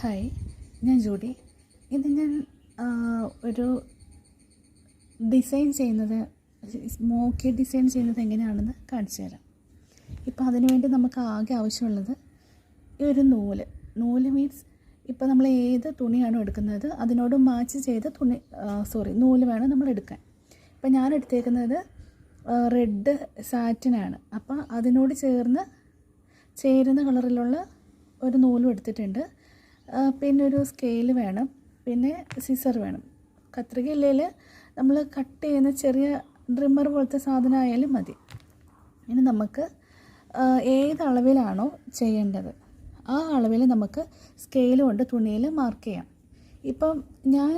Hi ഞാൻ Judy. ഇത് ഞാൻ ഒരു ഡിസൈൻ ചെയ്യുന്നത് സ്മോക്കി ഡിസൈൻ ചെയ്യുന്നത് എങ്ങനെയാണെന്ന് കാണിച്ചു തരാം. ഇപ്പോൾ അതിനുവേണ്ടി നമുക്ക് ആകെ ആവശ്യമുള്ളത് ഈ ഒരു നൂൽ. നൂൽ മീൻസ് ഇപ്പം നമ്മൾ ഏത് തുണിയാണോ എടുക്കുന്നത് അതിനോട് മാച്ച് ചെയ്ത തുണി സോറി നൂൽ വേണം നമ്മൾ എടുക്കാൻ. ഇപ്പം ഞാൻ എടുത്തേക്കുന്നത് റെഡ് സാറ്റിനാണ് അപ്പോൾ അതിനോട് ചേർന്ന് ചേരുന്ന കളറിലുള്ള ഒരു നൂലും എടുത്തിട്ടുണ്ട്. പിന്നെ ഒരു സ്കെയിൽ വേണം. പിന്നെ സിസർ വേണം. കത്രിക നമ്മൾ കട്ട് ചെയ്യുന്ന ചെറിയ ഡ്രിമ്മർ പോലത്തെ സാധനം ആയാലും മതി. ഇനി നമുക്ക് ഏത് അളവിലാണോ ചെയ്യേണ്ടത്. ആ അളവിൽ നമുക്ക് സ്കെയിൽ കൊണ്ട് തുണിയിൽ മാർക്ക് ചെയ്യാം. ഇപ്പം ഞാൻ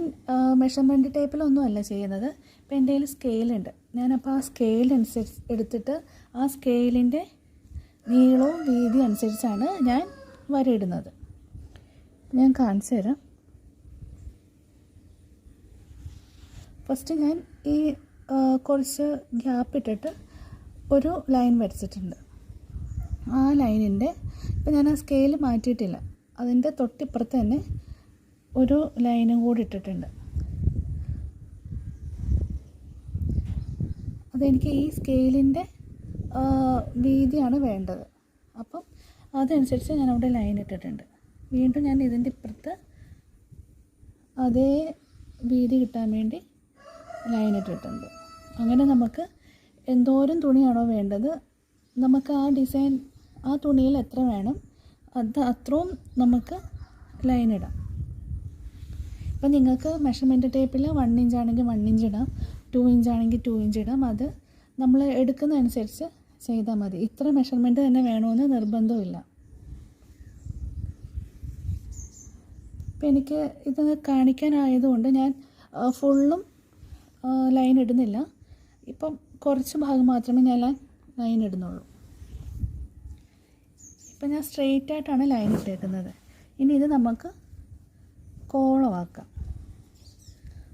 മെഷർമെന്റ് ടേപ്പിലൊന്നുമല്ല ചെയ്യുന്നത്. ഇപ്പം എന്റെ കയ്യിൽ സ്കെയിലുണ്ട് ഞാനപ്പോൾ ആ സ്കെയിലനുസരിച്ച് എടുത്തിട്ട് ആ സ്കെയിലിന്റെ നീളവും വീതി അനുസരിച്ചാണ് ഞാൻ വരയിടുന്നത്. ഞാൻ കാണിച്ചു തരാം. ഫസ്റ്റ് ഞാൻ ഈ കുറച്ച് ഗ്യാപ്പ് ഇട്ടിട്ട് ഒരു ലൈൻ വരച്ചിട്ടുണ്ട്. ആ ലൈനിന്റെ ഇപ്പം ഞാൻ ആ സ്കെയിൽ മാറ്റിയിട്ടില്ല. അതിന്റെ തൊട്ടിപ്പുറത്ത് തന്നെ ഒരു ലൈനും കൂടി ഇട്ടിട്ടുണ്ട്. അതെനിക്ക് ഈ സ്കെയിലിന്റെ വീതിയാണ് വേണ്ടത്. അപ്പം അതനുസരിച്ച് ഞാൻ അവിടെ ലൈൻ ഇട്ടിട്ടുണ്ട്. വീണ്ടും ഞാൻ ഇതിന്റെ ഇപ്പുറത്ത് അതേ വീതി കിട്ടാൻ വേണ്ടി ലൈൻ ഇട്ടിട്ടുണ്ട് അങ്ങനെ നമുക്ക് എന്തോരം തുണിയാണോ വേണ്ടത്? നമുക്ക് ആ ഡിസൈൻ ആ തുണിയിൽ എത്ര വേണം? അത് അത്രയും നമുക്ക് ലൈൻ ഇടാം. ഇപ്പം നിങ്ങൾക്ക് മെഷർമെന്റ് ടേപ്പിൽ വൺ ഇഞ്ച് ആണെങ്കിൽ വൺ ഇഞ്ച് ഇടാം. ടു ഇഞ്ച് ആണെങ്കിൽ ടു ഇഞ്ച് ഇടാം. അത് നമ്മൾ എടുക്കുന്നതനുസരിച്ച് ചെയ്താൽ മതി. ഇത്ര മെഷർമെന്റ് തന്നെ വേണമെന്ന് നിർബന്ധമില്ല ഇപ്പം എനിക്ക് ഇത് കാണിക്കാനായതുകൊണ്ട് ഞാൻ ഫുള്ളും ലൈൻ ഇടുന്നില്ല. ഇപ്പം കുറച്ച് ഭാഗം മാത്രമേ ഞാൻ ലൈൻ ഇടുന്നുള്ളൂ. ഇപ്പം ഞാൻ സ്ട്രെയിറ്റ് ആയിട്ടാണ് ലൈൻ ഇട്ടേക്കുന്നത്. ഇനി ഇത് നമുക്ക് കോളമാക്കാം.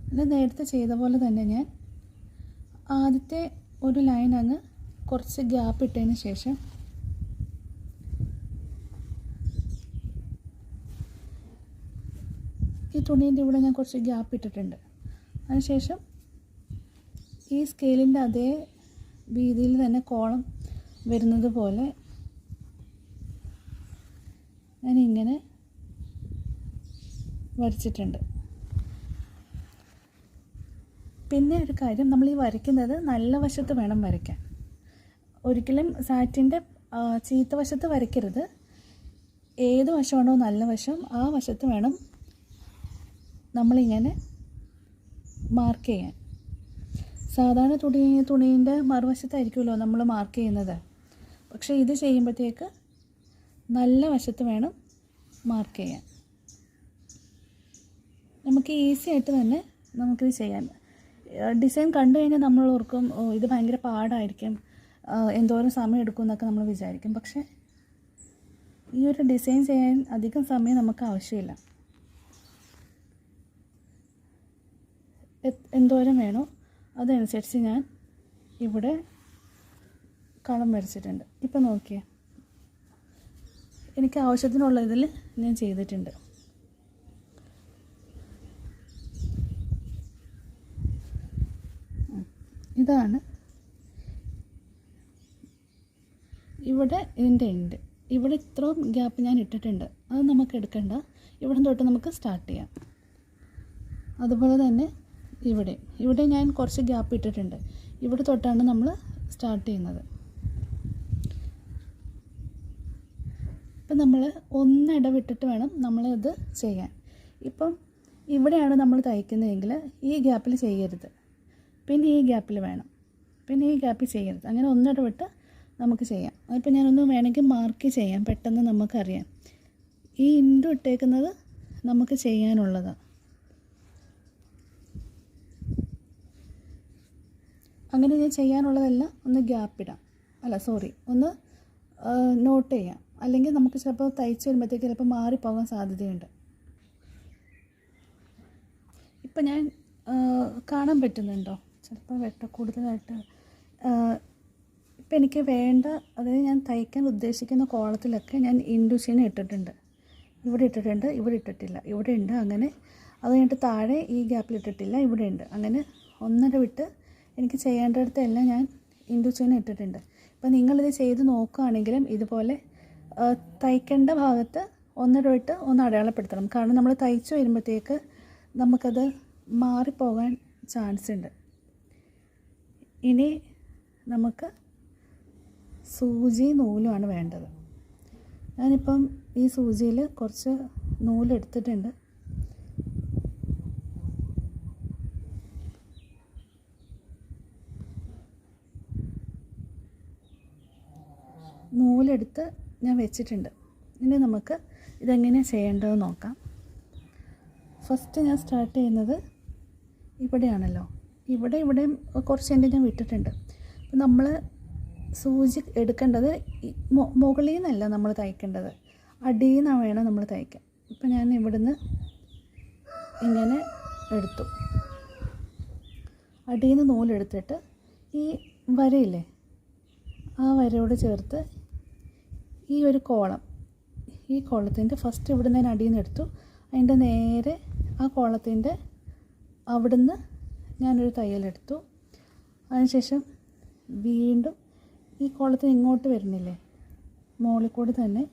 അല്ല നേരത്തെ ചെയ്ത പോലെ തന്നെ ഞാൻ ആദ്യത്തെ ഒരു ലൈൻ അങ്ങ് കുറച്ച് ഗ്യാപ്പ് ഇട്ടതിന് ശേഷം തുണീന്റെ ഇവിടെ ഞാൻ കുറച്ച് ഗ്യാപ്പ് ഇട്ടിട്ടുണ്ട്. അതിനുശേഷം ഈ സ്കെയിലിന്റെ അതേ വീതിയിൽ തന്നെ കോളം വരുന്നത് പോലെ ഞാനിങ്ങനെ വരച്ചിട്ടുണ്ട്. പിന്നെ ഒരു കാര്യം നമ്മൾ ഈ വരയ്ക്കുന്നത് നല്ല വശത്ത് വേണം വരയ്ക്കാൻ. ഒരിക്കലും സാറ്റിന്റെ ചീത്ത വശത്ത് വരയ്ക്കരുത്. ഏത് വശമാണോ നല്ല വശം ആ വശത്ത് വേണം നമ്മളിങ്ങനെ മാർക്ക് ചെയ്യാൻ. സാധാരണ തുണി തുണീന്റെ മറുവശത്തായിരിക്കുമല്ലോ നമ്മൾ മാർക്ക് ചെയ്യുന്നത്. പക്ഷേ ഇത് ചെയ്യുമ്പോഴത്തേക്ക് നല്ല വശത്ത് വേണം മാർക്ക് ചെയ്യാൻ. നമുക്ക് ഈസി ആയിട്ട് തന്നെ നമുക്കിത് ചെയ്യാൻ. ഡിസൈൻ കണ്ടു കഴിഞ്ഞാൽ നമ്മൾ ഓർക്കും ഇത് ഭയങ്കര പാടായിരിക്കും. എന്തോരം സമയം എടുക്കും എന്നൊക്കെ നമ്മൾ വിചാരിക്കും. പക്ഷേ ഈ ഒരു ഡിസൈൻ ചെയ്യാൻ അധികം സമയം നമുക്ക് ആവശ്യമില്ല. എന്തോരം വേണോ അതനുസരിച്ച് ഞാൻ ഇവിടെ കളം വരച്ചിട്ടുണ്ട്. ഇപ്പം നോക്കിയേ. എനിക്ക് ആവശ്യത്തിനുള്ള ഇതിൽ ഞാൻ ചെയ്തിട്ടുണ്ട്. ഇതാണ് ഇവിടെ ഇതിന്റെ ഉണ്ട് ഇവിടെ ഇത്രയും ഗ്യാപ്പ് ഞാൻ ഇട്ടിട്ടുണ്ട്. അത് നമുക്ക് എടുക്കണ്ട. ഇവിടെ തൊട്ട് നമുക്ക് സ്റ്റാർട്ട് ചെയ്യാം. അതുപോലെ തന്നെ ഇവിടെ. ഇവിടെ ഞാൻ കുറച്ച് ഗ്യാപ്പ് ഇട്ടിട്ടുണ്ട്. ഇവിടെ തൊട്ടാണ് നമ്മൾ സ്റ്റാർട്ട് ചെയ്യുന്നത്. ഇപ്പം നമ്മൾ ഒന്ന് ഇടവിട്ടിട്ട് വേണം നമ്മളിത് ചെയ്യാൻ. ഇപ്പം ഇവിടെയാണ് നമ്മൾ തയ്ക്കുന്നതെങ്കിൽ ഈ ഗ്യാപ്പിൽ ചെയ്യരുത്. പിന്നെ ഈ ഗ്യാപ്പിൽ വേണം. പിന്നെ ഈ ഗ്യാപ്പിൽ ചെയ്യരുത്. അങ്ങനെ ഒന്നിടവിട്ട് നമുക്ക് ചെയ്യാം. അതിപ്പോൾ ഞാനൊന്ന് വേണമെങ്കിൽ മാർക്ക് ചെയ്യാം. പെട്ടെന്ന് നമുക്കറിയാം. ഈ ഇൻഡു ഇട്ടേക്കുന്നത് നമുക്ക് ചെയ്യാനുള്ളതാണ് അങ്ങനെ ഞാൻ ചെയ്യാനുള്ളതെല്ലാം ഒന്ന് ഗ്യാപ്പ് ഇടാം. അല്ല സോറി ഒന്ന് നോട്ട് ചെയ്യാം. അല്ലെങ്കിൽ നമുക്ക് ചിലപ്പോൾ തയ്ച്ച് വരുമ്പോഴത്തേക്ക് ചിലപ്പോൾ മാറിപ്പോകാൻ സാധ്യതയുണ്ട്. ഇപ്പം ഞാൻ കാണാൻ പറ്റുന്നുണ്ടോ? ചിലപ്പോൾ വെട്ട കൂടുതലായിട്ട് ഇപ്പം എനിക്ക് വേണ്ട അതായത് ഞാൻ തയ്ക്കാൻ ഉദ്ദേശിക്കുന്ന കോളത്തിലൊക്കെ ഞാൻ ഇൻഡുഷൻ ഇട്ടിട്ടുണ്ട്. ഇവിടെ ഇട്ടിട്ടുണ്ട് ഇവിടെ ഇട്ടിട്ടില്ല. ഇവിടെ ഉണ്ട് അങ്ങനെ. അത് കഴിഞ്ഞിട്ട് താഴെ ഈ ഗ്യാപ്പിൽ ഇട്ടിട്ടില്ല ഇവിടെ ഉണ്ട്. അങ്ങനെ ഒന്നര വിട്ട് എനിക്ക് ചെയ്യേണ്ടിടത്തെല്ലാം ഞാൻ ഇൻഡു ചെയിൻ ഇട്ടിട്ടുണ്ട്. അപ്പോൾ നിങ്ങളിത് ചെയ്ത് നോക്കുകയാണെങ്കിലും ഇതുപോലെ തയ്ക്കേണ്ട ഭാഗത്ത് ഒന്നിടവിട്ട് ഒന്ന് അടയാളപ്പെടുത്തണം. കാരണം നമ്മൾ തയ്ച്ച് വരുമ്പോഴത്തേക്ക് നമുക്കത് മാറിപ്പോകാൻ ചാൻസ് ഉണ്ട് ഇനി നമുക്ക് സൂചി നൂലുമാണ് വേണ്ടത്. ഞാനിപ്പം ഈ സൂചിയിൽ കുറച്ച് നൂലെടുത്തിട്ടുണ്ട്. നൂലെടുത്ത് ഞാൻ വെച്ചിട്ടുണ്ട്. ഇനി നമുക്ക് ഇതെങ്ങനെയാണ് ചെയ്യേണ്ടതെന്ന് നോക്കാം. ഫസ്റ്റ് ഞാൻ സ്റ്റാർട്ട് ചെയ്യുന്നത് ഇവിടെയാണല്ലോ. ഇവിടെ ഇവിടെയും കുറച്ച് എന്റെ ഞാൻ വിട്ടിട്ടുണ്ട്. അപ്പം നമ്മൾ സൂചി എടുക്കേണ്ടത് മുകളിൽ നിന്നല്ല നമ്മൾ തയ്ക്കേണ്ടത്. അടിയിൽ നിന്നാണ് വേണം നമ്മൾ തയ്ക്കാൻ. ഇപ്പം ഞാൻ ഇവിടുന്ന് ഇങ്ങനെ എടുത്തു. അടിയിൽ നിന്ന് നൂലെടുത്തിട്ട് ഈ വരയില്ലേ? ആ വരയോട് ചേർത്ത് ഈ ഒരു കോളം ഈ കോളത്തിന്റെ ഫസ്റ്റ് ഇവിടുന്ന് ഞാൻ അടിയിൽ നിന്ന് എടുത്തു. അതിന്റെ നേരെ ആ കോളത്തിന്റെ അവിടുന്ന് ഞാനൊരു തയ്യലെടുത്തു അതിനുശേഷം വീണ്ടും ഈ കോളത്തിന് ഇങ്ങോട്ട് വരുന്നില്ലേ? മുകളിൽ കൂടി തന്നെ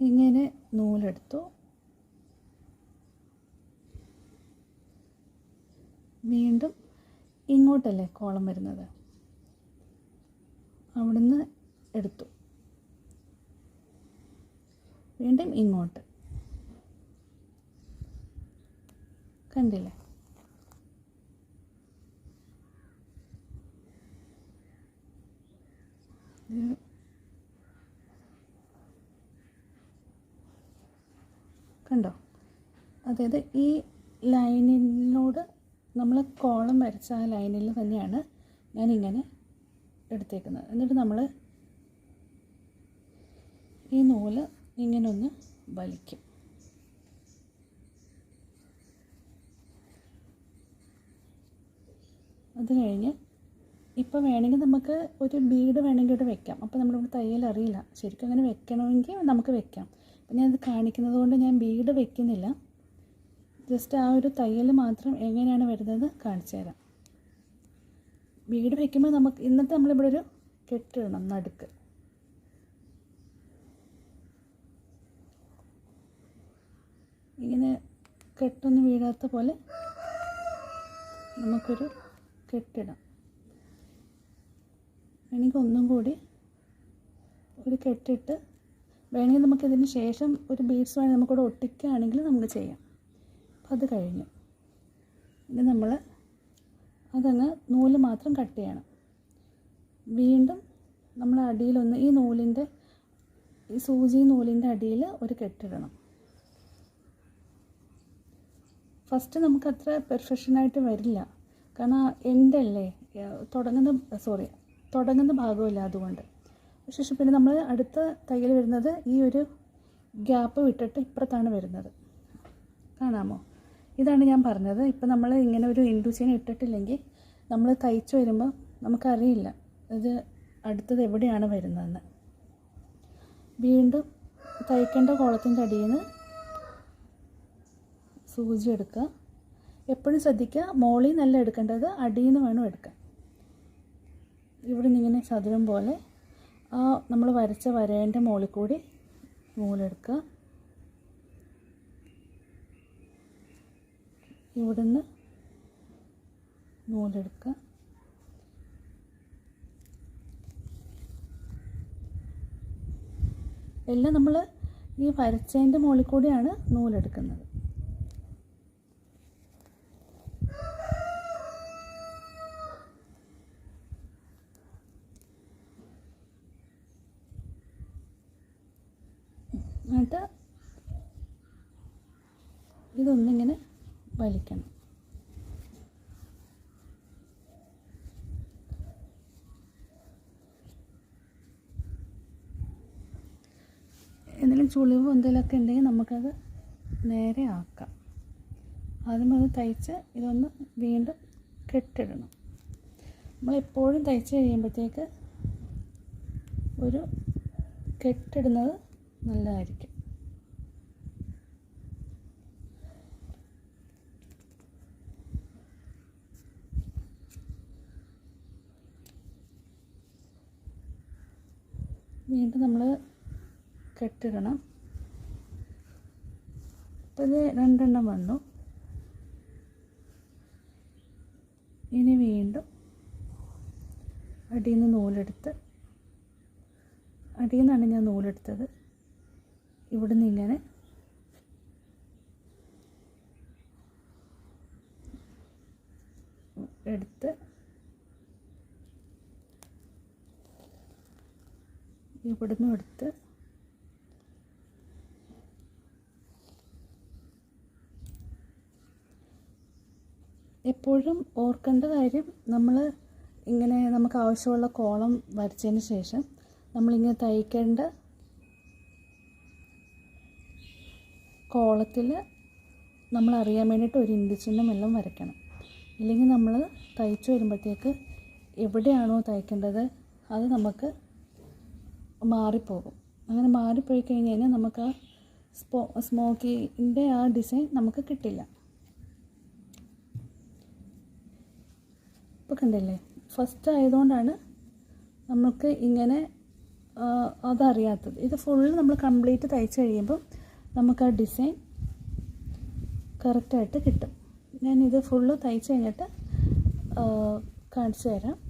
ഇങ്ങനെ നൂലെടുത്തു. വീണ്ടും ഇങ്ങോട്ടല്ലേ കോളം വരുന്നത്? അവിടുന്ന് എടുത്തു. വീണ്ടും ഇങ്ങോട്ട്. കണ്ടില്ലേ? കണ്ടോ? അതായത് ഈ ലൈനിനോട് നമ്മൾ കോളം വരച്ച ആ ലൈനിൽ തന്നെയാണ് ഞാനിങ്ങനെ എടുത്തേക്കുന്നത്. എന്നിട്ട് നമ്മൾ ഈ നൂൽ ഇങ്ങനെ ഒന്ന് വലിക്കും. അത് കഴിഞ്ഞ് ഇപ്പോൾ വേണമെങ്കിൽ നമുക്ക് ഒരു ബീഡ് വേണമെങ്കിൽ ഇവിടെ വെക്കാം. അപ്പോൾ നമ്മളിവിടെ തയ്യൽ അറിയില്ല. ശരിക്കും അങ്ങനെ വെക്കണമെങ്കിൽ നമുക്ക് വെക്കാം. അപ്പം ഞാനത് കാണിക്കുന്നത് കൊണ്ട് ഞാൻ ബീഡ് വെക്കുന്നില്ല. ജസ്റ്റ് ആ ഒരു തയ്യൽ മാത്രം എങ്ങനെയാണ് വരുന്നത് കാണിച്ചു തരാം. ബീഡ് വെക്കുമ്പോൾ നമുക്ക് ഇന്നത്തെ നമ്മളിവിടെ ഒരു കെട്ടിടണം നടുക്ക്. ഇങ്ങനെ കെട്ടൊന്നും വീഴാത്ത പോലെ നമുക്കൊരു കെട്ടിടാം. വേണമെങ്കിൽ ഒന്നും കൂടി ഒരു കെട്ടിട്ട് വേണമെങ്കിൽ നമുക്കിതിന് ശേഷം ഒരു ബീഡ്സ് വേണമെങ്കിൽ നമുക്കിവിടെ ഒട്ടിക്കുകയാണെങ്കിൽ നമുക്ക് ചെയ്യാം. അപ്പം അത് കഴിഞ്ഞു. ഇനി നമ്മൾ അതങ്ങ് നൂൽ മാത്രം കട്ട് ചെയ്യണം. വീണ്ടും നമ്മൾ അടിയിലൊന്ന് ഈ നൂലിന്റെ ഈ സൂചി നൂലിന്റെ അടിയിൽ ഒരു കെട്ടിടണം. ഫസ്റ്റ് നമുക്ക് അത്ര പെർഫെക്ഷനായിട്ട് വരില്ല. കാരണം എന്റെ തുടങ്ങുന്ന സോറി തുടങ്ങുന്ന ഭാഗമില്ല അതുകൊണ്ട്. ശേഷം പിന്നെ നമ്മൾ അടുത്ത തയ്യൽ വരുന്നത് ഈ ഒരു ഗ്യാപ്പ് വിട്ടിട്ട് ഇപ്പുറത്താണ് വരുന്നത്. കാണാമോ? ഇതാണ് ഞാൻ പറഞ്ഞത്. ഇപ്പം നമ്മൾ ഇങ്ങനെ ഒരു ഇൻഡു ചെയിൻ ഇട്ടിട്ടില്ലെങ്കിൽ നമ്മൾ തയ്ച്ചു വരുമ്പോൾ നമുക്കറിയില്ല ഇത് അടുത്തത് എവിടെയാണ് വരുന്നതെന്ന്. വീണ്ടും തയ്ക്കേണ്ട കോളത്തിന്റെ അടിയിൽ നിന്ന് സൂചി എടുക്കുക. എപ്പോഴും ശ്രദ്ധിക്കുക. മോളിൽ നിന്നല്ല എടുക്കേണ്ടത്. അടിയിൽ നിന്ന് വേണം എടുക്കാൻ. ഇവിടെ നിന്ന് ഇങ്ങനെ ചതുരം പോലെ. ആ നമ്മൾ വരച്ച വരേന്റെ മുകളിൽ കൂടി നൂലെടുക്കുക ഇവിടുന്ന് നൂലെടുക്കുക എല്ലാം നമ്മൾ ഈ വരച്ചതിന്റെ മുകളിൽ കൂടിയാണ് നൂലെടുക്കുന്നത് എന്നിട്ട് ഇതൊന്നിങ്ങനെ വലിക്കണം. എന്തെങ്കിലും ചുളിവ് എന്തെങ്കിലുമൊക്കെ ഉണ്ടെങ്കിൽ നമുക്കത് നേരെ ആക്കാം. ആദ്യം അത് തയ്ച്ച് ഇതൊന്ന് വീണ്ടും കെട്ടിടണം. നമ്മളെപ്പോഴും തയ്ച്ച് കഴിയുമ്പോഴത്തേക്ക് ഒരു കെട്ടിടുന്നത് നല്ലതായിരിക്കും. വീണ്ടും നമ്മൾ കെട്ടിടണം. അപ്പോൾ ഇത് രണ്ടെണ്ണം വന്നു. ഇനി വീണ്ടും അടിയിൽ നിന്ന് നൂലെടുത്ത് അടിയിൽ നിന്നാണ് ഞാൻ നൂലെടുത്തത്. ഇവിടെ നിന്ന് ഇങ്ങനെ എടുത്ത് ഇവിടുന്ന് എടുത്ത് എപ്പോഴും ഓർക്കേണ്ട കാര്യം നമ്മൾ ഇങ്ങനെ നമുക്ക് ആവശ്യമുള്ള കോളം വരച്ചതിന് ശേഷം നമ്മളിങ്ങനെ തയ്ക്കേണ്ട കോളത്തിൽ നമ്മൾ അറിയാൻ വേണ്ടിയിട്ട് ഒരു ഇൻഡിച്ചിന്റെ എല്ലാം വരയ്ക്കണം. ഇല്ലെങ്കിൽ നമ്മൾ തയ്ച്ചു വരുമ്പോഴത്തേക്ക് എവിടെയാണോ തയ്ക്കേണ്ടത് അത് നമുക്ക് മാറിപ്പോകും. അങ്ങനെ മാറിപ്പോയി കഴിഞ്ഞ് കഴിഞ്ഞാൽ നമുക്ക് ആ സ്പോ സ്മോക്കിന്റെ ആ ഡിസൈൻ നമുക്ക് കിട്ടില്ല. ഇപ്പോൾ കണ്ടില്ലേ? ഫസ്റ്റ് ആയതുകൊണ്ടാണ് നമുക്ക് ഇങ്ങനെ അതറിയാത്തത്. ഇത് ഫുള്ള് നമ്മൾ കംപ്ലീറ്റ് തയ്ച്ച് കഴിയുമ്പം നമുക്ക് ആ ഡിസൈൻ കറക്റ്റായിട്ട് കിട്ടും. ഞാനിത് ഫുള്ള് തയ്ച്ച് കഴിഞ്ഞിട്ട് കാണിച്ചു തരാം.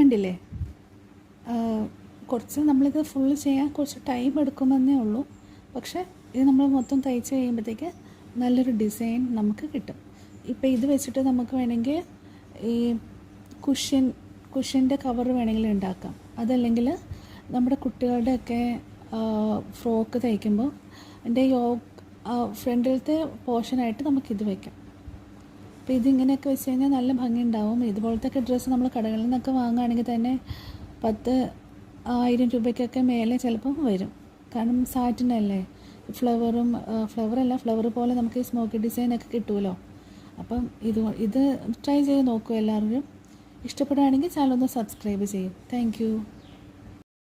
കണ്ടില്ലേ? കുറച്ച് നമ്മളിത് ഫുള്ള് ചെയ്യാൻ കുറച്ച് ടൈം എടുക്കുമെന്നേ ഉള്ളൂ. പക്ഷേ ഇത് നമ്മൾ മൊത്തം തയ്ച്ച് കഴിയുമ്പോഴത്തേക്ക് നല്ലൊരു ഡിസൈൻ നമുക്ക് കിട്ടും. ഇപ്പോൾ ഇത് വെച്ചിട്ട് നമുക്ക് വേണമെങ്കിൽ ഈ കുഷ്യൻ കുഷ്യന്റെ കവർ വേണമെങ്കിൽ ഉണ്ടാക്കാം. അതല്ലെങ്കിൽ നമ്മുടെ കുട്ടികളുടെയൊക്കെ ഫ്രോക്ക് തയ്ക്കുമ്പോൾ എന്റെ യോ ഫ്രണ്ടിലത്തെ പോർഷനായിട്ട് നമുക്കിത് വയ്ക്കാം അപ്പോൾ ഇതിങ്ങനെയൊക്കെ വെച്ച് കഴിഞ്ഞാൽ നല്ല ഭംഗി ഉണ്ടാവും ഇതുപോലത്തെ ഒക്കെ ഡ്രസ്സ് നമ്മൾ കടകളിൽ നിന്നൊക്കെ വാങ്ങുകയാണെങ്കിൽ തന്നെ പത്ത് ആയിരം രൂപയ്ക്കൊക്കെ മേലെ ചിലപ്പം വരും. കാരണം സാറ്റിനല്ലേ? ഫ്ലവറും ഫ്ലവറല്ല ഫ്ലവർ പോലെ നമുക്ക് ഈ സ്മോക്കി ഡിസൈനൊക്കെ കിട്ടുമല്ലോ. അപ്പം ഇത് ഇത് ട്രൈ ചെയ്ത് നോക്കൂ എല്ലാവരും. ഇഷ്ടപ്പെടുകയാണെങ്കിൽ ചാനൽ ഒന്ന് സബ്സ്ക്രൈബ് ചെയ്യും. താങ്ക്